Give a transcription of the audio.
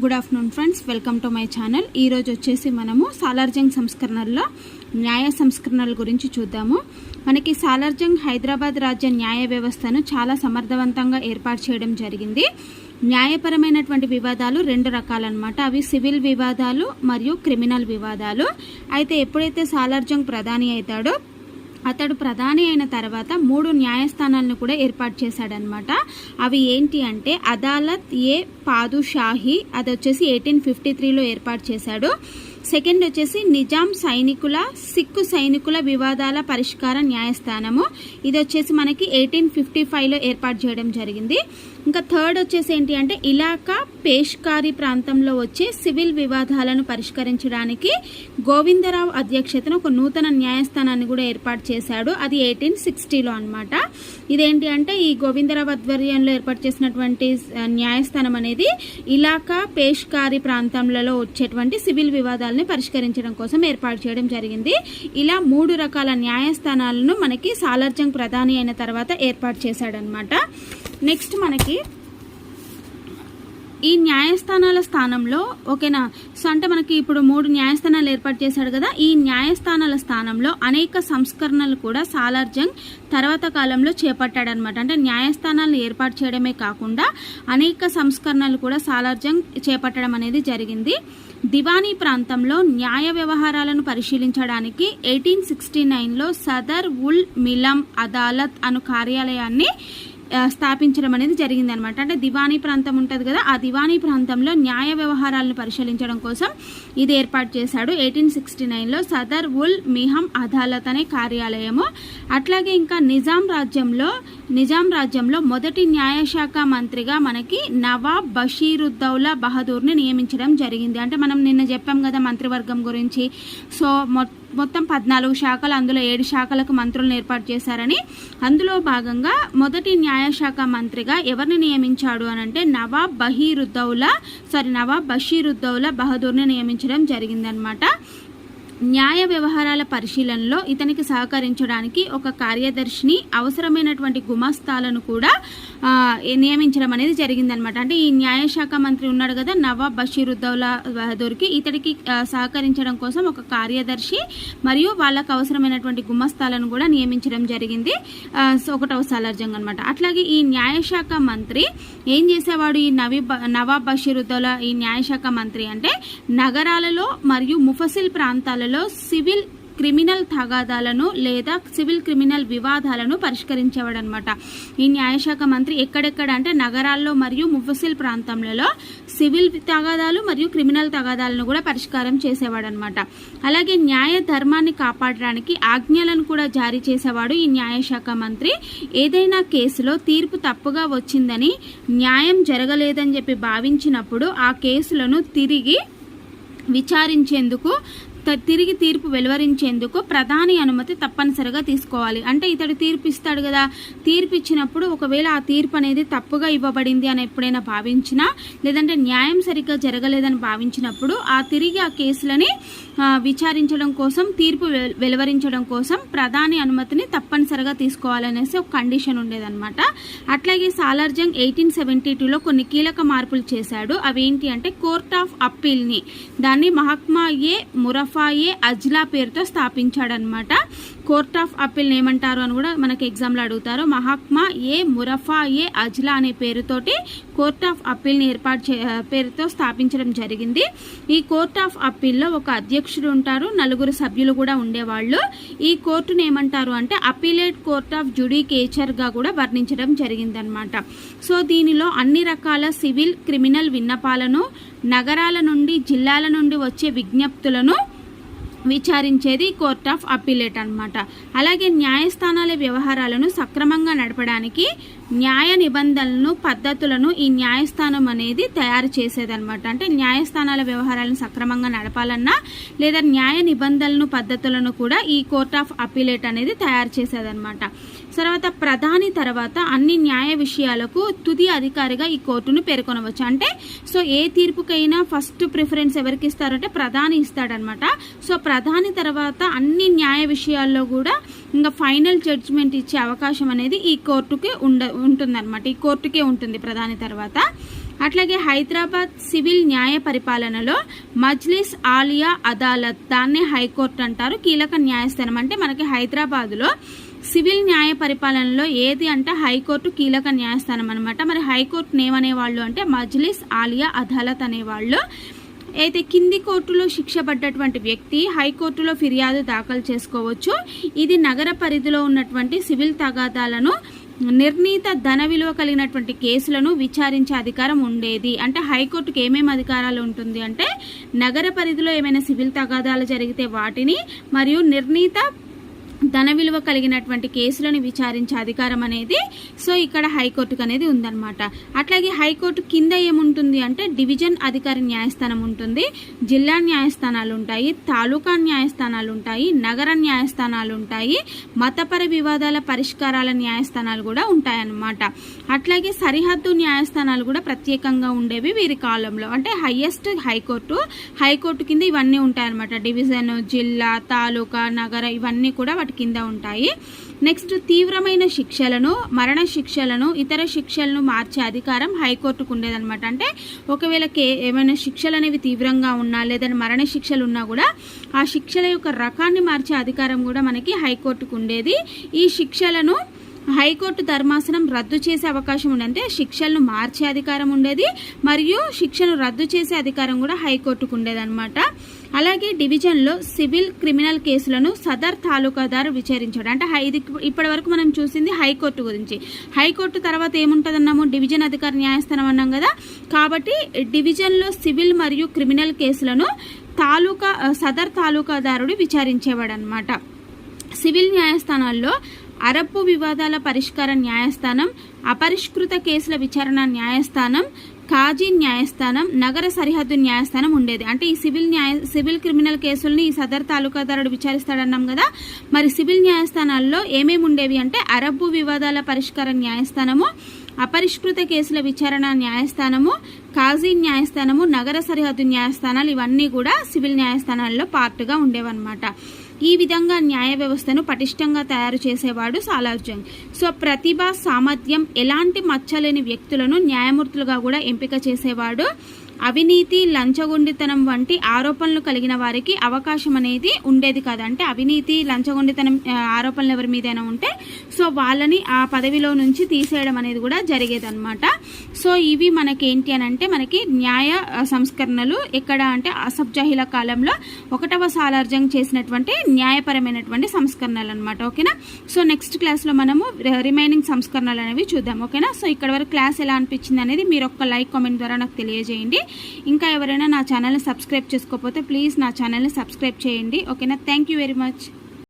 Good afternoon friends welcome to my channel ఈరోజు వచ్చేసి మనము సాలార్జంగ్ సంస్కరణల్లో న్యాయ సంస్కరణల గురించి చూద్దాము. మనకి సాలార్జంగ్ హైదరాబాద్ రాజ్య న్యాయ వ్యవస్థను చాలా సమర్థవంతంగా ఏర్పాటు చేయడం జరిగింది. న్యాయపరమైనటువంటి వివాదాలు రెండు రకాలన్నమాట. అవి సివిల్ వివాదాలు మరియు క్రిమినల్ వివాదాలు. అయితే ఎప్పుడైతే సాలార్జంగ్ ప్రధాని అవుతాడో అతడు ప్రధాని అయిన తర్వాత మూడు న్యాయస్థానాలను కూడా ఏర్పాటు చేశాడనమాట అవి ఏంటి అంటే అదాలత్ ఏ పాదుషాహి అది వచ్చేసి ఎయిటీన్ ఫిఫ్టీ త్రీలో ఏర్పాటు చేశాడు. సెకండ్ వచ్చేసి నిజాం సైనికుల సిక్కు సైనికుల వివాదాల పరిష్కార న్యాయస్థానము. ఇది వచ్చేసి మనకి ఎయిటీన్ ఫిఫ్టీ ఫైవ్లో ఏర్పాటు చేయడం జరిగింది. ఇంకా థర్డ్ వచ్చేసి ఏంటి అంటే ఇలాకా పేష్కారి ప్రాంతంలో వచ్చే సివిల్ వివాదాలను పరిష్కరించడానికి గోవిందరావు అధ్యక్షతన ఒక నూతన న్యాయస్థానాన్ని కూడా ఏర్పాటు చేశాడు. అది ఎయిటీన్ సిక్స్టీలో అనమాట ఇదేంటి అంటే ఈ గోవిందరావు ఆధ్వర్యంలో ఏర్పాటు చేసినటువంటి న్యాయస్థానం అనేది ఇలాకా పేష్కారి ప్రాంతంలో వచ్చేటువంటి సివిల్ వివాదాలని పరిష్కరించడం కోసం ఏర్పాటు చేయడం జరిగింది. ఇలా మూడు రకాల న్యాయస్థానాలను మనకి సాలార్జంగ్ ప్రధాని అయిన తర్వాత ఏర్పాటు చేశాడనమాట నెక్స్ట్ మనకి ఈ న్యాయస్థానాల స్థానంలో ఓకేనా? సో అంటే మనకి ఇప్పుడు మూడు న్యాయస్థానాలు ఏర్పాటు చేశాడు కదా? ఈ న్యాయస్థానాల స్థానంలో అనేక సంస్కరణలు కూడా సాలార్జంగ్ తర్వాత కాలంలో చేపట్టాడనమాట అంటే న్యాయస్థానాలను ఏర్పాటు చేయడమే కాకుండా అనేక సంస్కరణలు కూడా సాలార్జంగ్ చేపట్టడం అనేది జరిగింది. దివానీ ప్రాంతంలో న్యాయ వ్యవహారాలను పరిశీలించడానికి ఎయిటీన్ సిక్స్టీ నైన్లో సదర్ ఉల్ మిలం అదాలత్ అను కార్యాలయాన్ని స్థాపించడం అనేది జరిగింది అనమాట అంటే దివానీ ప్రాంతం ఉంటుంది కదా ఆ దివానీ ప్రాంతంలో న్యాయ వ్యవహారాలను పరిశీలించడం కోసం ఇది ఏర్పాటు చేశాడు. ఎయిటీన్ సిక్స్టీ నైన్లో సదర్ ఉల్ మిహం అదాలత్ అనే కార్యాలయము. అట్లాగే ఇంకా నిజాం రాజ్యంలో నిజాం రాజ్యంలో మొదటి న్యాయశాఖ మంత్రిగా మనకి నవాబ్ బషీరుద్దౌలా బహదూర్ని నియమించడం జరిగింది. అంటే మనం నిన్న చెప్పాం కదా మంత్రివర్గం గురించి. సో మొ- మొత్తం పద్నాలుగు శాఖలు అందులో ఏడు శాఖలకు మంత్రులను ఏర్పాటు చేశారని అందులో భాగంగా మొదటి న్యాయశాఖ మంత్రిగా ఎవరిని నియమించాడు అని అంటే నవాబ్ బహీరుద్దౌలా సారీ నవాబ్ బషీరుద్దౌలా బహదూర్ని నియమించడం జరిగిందనమాట న్యాయ వ్యవహారాల పరిశీలనలో ఇతనికి సహకరించడానికి ఒక కార్యదర్శిని అవసరమైనటువంటి గుమాస్తాలను కూడా నియమించడం అనేది జరిగిందనమాట అంటే ఈ న్యాయశాఖ మంత్రి ఉన్నాడు కదా నవాబ్ బషీరుద్దౌలా బహదూర్కి ఇతడికి సహకరించడం కోసం ఒక కార్యదర్శి మరియు వాళ్ళకు అవసరమైనటువంటి గుమస్తాలను కూడా నియమించడం జరిగింది. సో ఒకటవ సాలార్జంగ్ అనమాట అట్లాగే ఈ న్యాయశాఖ మంత్రి ఏం చేసేవాడు? ఈ నవీ నవాబ్ బషీరుద్దౌలా ఈ న్యాయశాఖ మంత్రి అంటే నగరాలలో మరియు ముఫసిల్ ప్రాంతాలలో సివిల్ క్రిమినల్ తగాదాలను లేదా సివిల్ క్రిమినల్ వివాదాలను పరిష్కరించేవాడనమాట ఈ న్యాయశాఖ మంత్రి ఎక్కడెక్కడ అంటే నగరాల్లో మరియు ముఫసిల్ ప్రాంతంలో సివిల్ తగాదాలు మరియు క్రిమినల్ తగాదాలను కూడా పరిష్కారం చేసేవాడనమాట అలాగే న్యాయ ధర్మాన్ని కాపాడడానికి ఆజ్ఞలను కూడా జారీ చేసేవాడు ఈ న్యాయశాఖ మంత్రి. ఏదైనా కేసులో తీర్పు తప్పుగా వచ్చిందని న్యాయం జరగలేదని చెప్పి భావించినప్పుడు ఆ కేసులను తిరిగి విచారించేందుకు తిరిగి తీర్పు వెలువరించేందుకు ప్రధాని అనుమతి తప్పనిసరిగా తీసుకోవాలి. అంటే ఇతడు తీర్పు ఇస్తాడు కదా తీర్పు ఇచ్చినప్పుడు ఒకవేళ ఆ తీర్పు అనేది తప్పుగా ఇవ్వబడింది అని ఎప్పుడైనా భావించినా లేదంటే న్యాయం సరిగ్గా జరగలేదని భావించినప్పుడు ఆ తిరిగి ఆ కేసులని విచారించడం కోసం తీర్పు వె- వెలువరించడం కోసం ప్రధాని అనుమతిని తప్పనిసరిగా తీసుకోవాలనేసి ఒక కండిషన్ ఉండేదన్నమాట. అట్లాగే సాలార్జంగ్ ఎయిటీన్ సెవెంటీ టూలో కొన్ని కీలక మార్పులు చేశాడు. అవేంటి అంటే కోర్ట్ ఆఫ్ అప్పీల్ని దాన్ని మహాత్మా ఏ మురఫా ఏ అజ్లా పేరుతో స్థాపించాడనమాట కోర్ట్ ఆఫ్ అప్పీల్ ఏమంటారు అని కూడా మనకి ఎగ్జామ్లో అడుగుతారు. మహాత్మా ఏ మురఫా ఏ అజ్లా అనే పేరుతోటి కోర్ట్ ఆఫ్ అప్పీల్ని ఏర్పాటు చే పేరుతో స్థాపించడం జరిగింది. ఈ కోర్ట్ ఆఫ్ అప్పీల్లో ఒక అధ్యక్ష అధ్యక్షుడు ఉంటారు నలుగురు సభ్యులు కూడా ఉండేవాళ్ళు. ఈ కోర్టును ఏమంటారు అంటే అపీలేట్ కోర్ట్ ఆఫ్ జుడికేచర్గా కూడా వర్ణించడం జరిగిందనమాట సో దీనిలో అన్ని రకాల సివిల్ క్రిమినల్ విన్నపాలను నగరాల నుండి జిల్లాల నుండి వచ్చే విజ్ఞప్తులను విచారించేది కోర్ట్ ఆఫ్ అప్పీలేట్ అనమాట అలాగే న్యాయస్థానాల వ్యవహారాలను సక్రమంగా నడపడానికి న్యాయ నిబంధనలను పద్ధతులను ఈ న్యాయస్థానం అనేది తయారు చేసేదనమాట అంటే న్యాయస్థానాల వ్యవహారాలను సక్రమంగా నడపాలన్నా లేదా న్యాయ నిబంధనలను పద్ధతులను కూడా ఈ కోర్ట్ ఆఫ్ అప్పీలేట్ అనేది తయారు చేసేదనమాట తర్వాత ప్రధాని తర్వాత అన్ని న్యాయ విషయాలకు తుది అధికారిగా ఈ కోర్టును పేర్కొనవచ్చు. అంటే సో ఏ తీర్పుకైనా ఫస్ట్ ప్రిఫరెన్స్ ఎవరికి ఇస్తారంటే ప్రధాని ఇస్తాడనమాట. సో ప్రధాని తర్వాత అన్ని న్యాయ విషయాల్లో కూడా ఇంకా ఫైనల్ జడ్జిమెంట్ ఇచ్చే అవకాశం అనేది ఈ కోర్టుకి ఉండ ఉంటుందన్నమాట. ఈ కోర్టుకే ఉంటుంది ప్రధాని తర్వాత. అట్లాగే హైదరాబాద్ సివిల్ న్యాయ పరిపాలనలో మజ్లిస్ ఆలియా అదాలత్ దాన్నే హైకోర్టు అంటారు. కీలక న్యాయస్థానం. అంటే మనకి హైదరాబాద్లో సివిల్ న్యాయ పరిపాలనలో ఏది అంటే హైకోర్టు కీలక న్యాయస్థానం అనమాట మరి హైకోర్టు ఏమనేవాళ్ళు అంటే మజ్లిస్ ఆలియా అదాలత్ అనేవాళ్ళు. అయితే కింది కోర్టులో శిక్ష పడ్డటువంటి వ్యక్తి హైకోర్టులో ఫిర్యాదు దాఖలు చేసుకోవచ్చు. ఇది నగర పరిధిలో ఉన్నటువంటి సివిల్ తగాదాలను నిర్ణీత ధన విలువ కలిగినటువంటి కేసులను విచారించే అధికారం ఉండేది. అంటే హైకోర్టుకి ఏమేమి అధికారాలు ఉంటుంది అంటే నగర పరిధిలో ఏమైనా సివిల్ తగాదాలు జరిగితే వాటిని మరియు నిర్ణీత ధన విలువ కలిగినటువంటి కేసులను విచారించే అధికారం అనేది సో ఇక్కడ హైకోర్టుకు అనేది ఉందన్నమాట. అట్లాగే హైకోర్టు కింద ఏముంటుంది అంటే డివిజన్ అధికారి న్యాయస్థానం ఉంటుంది జిల్లా న్యాయస్థానాలు ఉంటాయి తాలూకా న్యాయస్థానాలు ఉంటాయి నగర న్యాయస్థానాలు ఉంటాయి మతపర వివాదాల పరిష్కారాల న్యాయస్థానాలు కూడా ఉంటాయన్నమాట. అట్లాగే సరిహద్దు న్యాయస్థానాలు కూడా ప్రత్యేకంగా ఉండేవి వీరి కాలంలో. అంటే హయ్యెస్ట్ హైకోర్టు హైకోర్టు కింద ఇవన్నీ ఉంటాయన్నమాట. డివిజన్ జిల్లా తాలూకా నగర ఇవన్నీ కూడా వాటి కింద ఉంటాయి. నెక్స్ట్ తీవ్రమైన శిక్షలను మరణ శిక్షలను ఇతర శిక్షలను మార్చే అధికారం హైకోర్టుకు ఉండేదన్నమాట. అంటే ఒకవేళ కే ఏమైనా శిక్షలు అనేవి తీవ్రంగా ఉన్నా లేదంటే మరణ శిక్షలు ఉన్నా కూడా ఆ శిక్షల యొక్క రకాన్ని మార్చే అధికారం కూడా మనకి హైకోర్టుకు ఉండేది. ఈ శిక్షలను హైకోర్టు ధర్మాసనం రద్దు చేసే అవకాశం ఉంది అంటే శిక్షలను మార్చే అధికారం ఉండేది. మరియు శిక్షను రద్దు చేసే అధికారం కూడా హైకోర్టుకు ఉండేదన్నమాట. అలాగే డివిజన్లో సివిల్ క్రిమినల్ కేసులను సదర్ తాలూకాదారు విచారించాడు. అంటే హై ఇది ఇప్పటి వరకు మనం చూసింది హైకోర్టు గురించి. హైకోర్టు తర్వాత ఏముంటుంది అన్నాము డివిజన్ అధికార న్యాయస్థానం అన్నాం కదా. కాబట్టి డివిజన్లో సివిల్ మరియు క్రిమినల్ కేసులను తాలూకా సదర్ తాలూకాదారుడు విచారించేవాడు అనమాట సివిల్ న్యాయస్థానాల్లో అరబ్బు వివాదాల పరిష్కార న్యాయస్థానం అపరిష్కృత కేసుల విచారణ న్యాయస్థానం కాజీ న్యాయస్థానం నగర సరిహద్దు న్యాయస్థానం ఉండేది. అంటే ఈ సివిల్ న్యాయ సివిల్ క్రిమినల్ కేసుల్ని ఈ సదర్ తాలూకాదారుడు విచారిస్తాడన్నాం కదా. మరి సివిల్ న్యాయస్థానాల్లో ఏమేమి ఉండేవి అంటే అరబ్బు వివాదాల పరిష్కార న్యాయస్థానము అపరిష్కృత కేసుల విచారణ న్యాయస్థానము కాజీ న్యాయస్థానము నగర సరిహద్దు న్యాయస్థానాలు ఇవన్నీ కూడా సివిల్ న్యాయస్థానాల్లో పార్ట్గా ఉండేవన్నమాట. ఈ విధంగా న్యాయ వ్యవస్థను పటిష్టంగా తయారు చేసేవాడు సాలార్జంగ్ సో ప్రతిభ సామర్థ్యం ఎలాంటి మచ్చలేని వ్యక్తులను న్యాయమూర్తులుగా కూడా ఎంపిక చేసేవాడు అవినీతి లంచగొండితనం వంటి ఆరోపణలు కలిగిన వారికి అవకాశం అనేది ఉండేది కాదు. అంటే అవినీతి లంచగొండితనం ఆరోపణలు ఎవరి మీదైనా ఉంటే సో వాళ్ళని ఆ పదవిలో నుంచి తీసేయడం అనేది కూడా జరిగేదన్నమాట. సో ఇవి మనకేంటి అని అంటే మనకి న్యాయ సంస్కరణలు ఎక్కడ అంటే అసబ్జాహిల కాలంలో ఒకటవ సాలార్జంగ్ చేసినటువంటి న్యాయపరమైనటువంటి సంస్కరణలు అనమాట ఓకేనా? సో నెక్స్ట్ క్లాస్లో మనము రిమైనింగ్ సంస్కరణలు అనేవి చూద్దాం. ఓకేనా? సో ఇక్కడ వరకు క్లాస్ ఎలా అనిపించింది అనేది మీరు ఒక్క లైక్ కామెంట్ ద్వారా నాకు తెలియజేయండి. ఇంకా ఎవరైనా నా ఛానల్ని సబ్స్క్రైబ్ చేసుకోకపోతే ప్లీజ్ నా ఛానల్ని సబ్స్క్రైబ్ చేయండి. ఓకేనా? Thank you very much